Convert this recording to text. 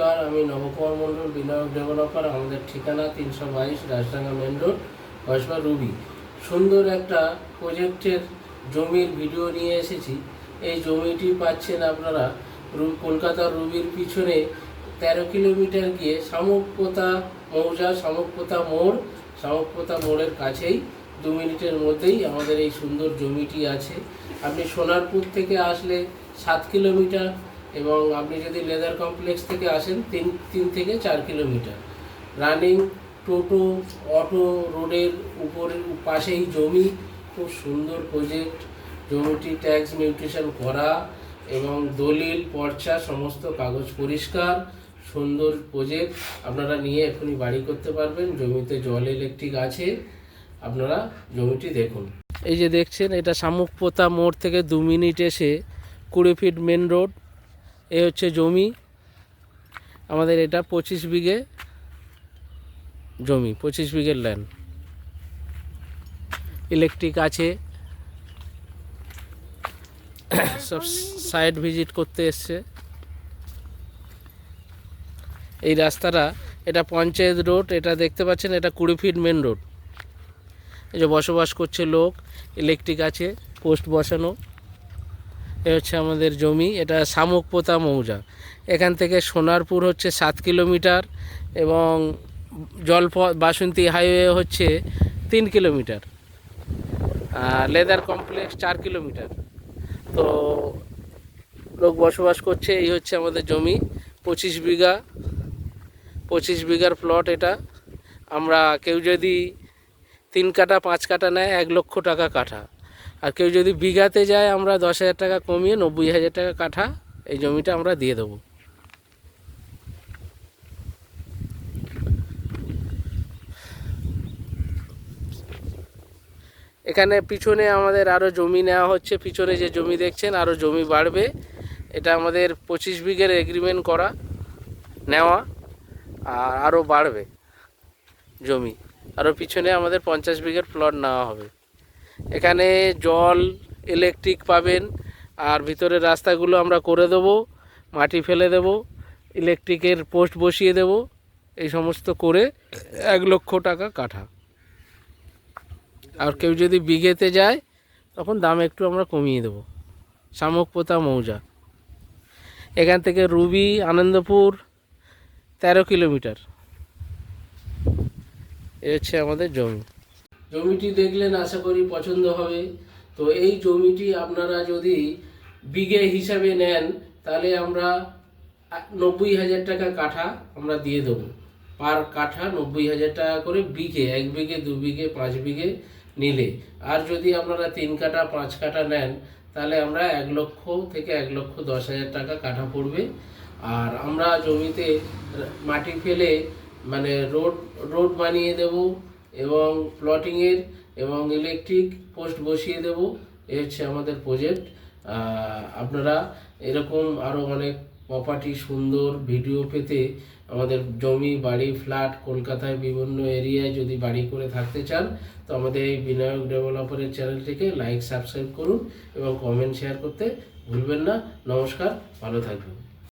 নমস্কার, আমি নবকুমার মণ্ডল বিনায়ক ডেভেলপার আমাদের ঠিকানা তিনশো বাইশ Rajdanga main road Kasba Ruby. সুন্দর একটা প্রজেক্টের জমির ভিডিও নিয়ে এসেছি। এই জমিটি পাচ্ছেন আপনারা কলকাতার রুবির পিছনে তেরো কিলোমিটার গিয়ে শামুকপোতা মৌজা, শামুকপোতা মোড়, শামুকপোতা মোড়ের কাছেই দু মিনিটের মধ্যেই আমাদের এই সুন্দর জমিটি আছে। আপনি সোনারপুর থেকে আসলে সাত কিলোমিটার এবং আপনি যদি লেদার কমপ্লেক্স থেকে আসেন, তিন তিন থেকে চার কিলোমিটার। রানিং টোটো অটো রোডের উপরের পাশেই জমি, খুব সুন্দর প্রজেক্ট জমিটি ট্যাক্স মিউটেশন করা এবং দলিল, পর্চা, সমস্ত কাগজ পরিষ্কার, সুন্দর প্রজেক্ট আপনারা নিয়ে এখনই বাড়ি করতে পারবেন। জমিতে জল ইলেকট্রিক আছে। আপনারা জমিটি দেখুন। এই যে দেখছেন, এটা শামুকপোতা মোড় থেকে দু মিনিট এসে কুড়ি ফিট মেন রোড এ হচ্ছে জমি। আমাদের এটা পঁচিশ বিঘে জমি, পঁচিশ বিঘের ল্যান্ড ইলেকট্রিক আছে। সব সাইড ভিজিট করতে এসছে। এই রাস্তাটা, এটা পঞ্চায়েত রোড এটা দেখতে পাচ্ছেন, এটা কুড়ি ফিট মেন রোড এই যে বসবাস করছে লোক ইলেকট্রিক আছে পোস্ট বসানো। এ হচ্ছে আমাদের জমি, এটা শামুকপোতা মৌজা। এখান থেকে সোনারপুর হচ্ছে সাত কিলোমিটার এবং জলপ বাসন্তী হাইওয়ে হচ্ছে তিন কিলোমিটার। আর লেদার কমপ্লেক্স চার কিলোমিটার। তো লোক বসবাস করছে, এই হচ্ছে আমাদের জমি, পঁচিশ বিঘা। পঁচিশ বিঘার প্লট এটা। আমরা কেউ যদি তিন কাটা পাঁচ কাটা নেয়, এক লক্ষ টাকা কাঠা। আর কেউ যদি বিঘাতে যায়, আমরা দশ হাজার টাকা কমিয়ে নব্বই হাজার টাকা কাঠা এই জমিটা আমরা দিয়ে দেবো। এখানে পিছনে আমাদের আরও জমি নেওয়া হচ্ছে। পিছনে যে জমি দেখছেন আরও জমি বাড়বে। এটা আমাদের পঁচিশ বিঘের এগ্রিমেন্ট করা, নেওয়া, আর আরও বাড়বে জমি। আরও পিছনে আমাদের পঞ্চাশ বিঘের প্লট নেওয়া হবে। এখানে জল ইলেকট্রিক পাবেন, আর ভিতরের রাস্তাগুলো আমরা করে দেবো, মাটি ফেলে দেব ইলেকট্রিকের পোস্ট বসিয়ে দেব, এই সমস্ত করে এক লক্ষ টাকা কাঠা। আর কেউ যদি বিঘেতে যায়, তখন দাম একটু আমরা কমিয়ে দেবো। শামুকপোতা মৌজা। এখান থেকে রুবি, আনন্দপুর, তেরো কিলোমিটার। এ হচ্ছে আমাদের জমি। জমিটি দেখলেন, আশা করি পছন্দ হবে। তো এই জমিটি আপনারা যদি বিঘে হিসাবে নেন, তাহলে আমরা নব্বই হাজার টাকা কাঠা আমরা দিয়ে দেবো। পার কাঠা নব্বই হাজার টাকা করে বিঘে, এক বিঘে, দু বিঘে, পাঁচ বিঘে নিলে। আর যদি আপনারা তিন কাঠা, পাঁচ কাঠা নেন, তাহলে আমরা এক লক্ষ থেকে এক লক্ষ দশ হাজার টাকা কাঠা পড়বে। আর আমরা জমিতে মাটি ফেলে মানে রোড রোড বানিয়ে দেব। এবং প্লটিংয়ের এবং ইলেকট্রিক পোস্ট বসিয়ে দেব। এ হচ্ছে আমাদের প্রজেক্ট আপনারা এরকম আরও অনেক প্রপার্টি সুন্দর ভিডিও পেতে আমাদের জমি, বাড়ি ফ্ল্যাট কলকাতায় বিভিন্ন এরিয়ায় যদি বাড়ি করে থাকতে চান, তো আমাদের এই বিনায়ক ডেভেলপারের চ্যানেলটিকে লাইক সাবস্ক্রাইব করুন এবং কমেন্ট শেয়ার করতে ভুলবেন না। নমস্কার, ভালো থাকবেন।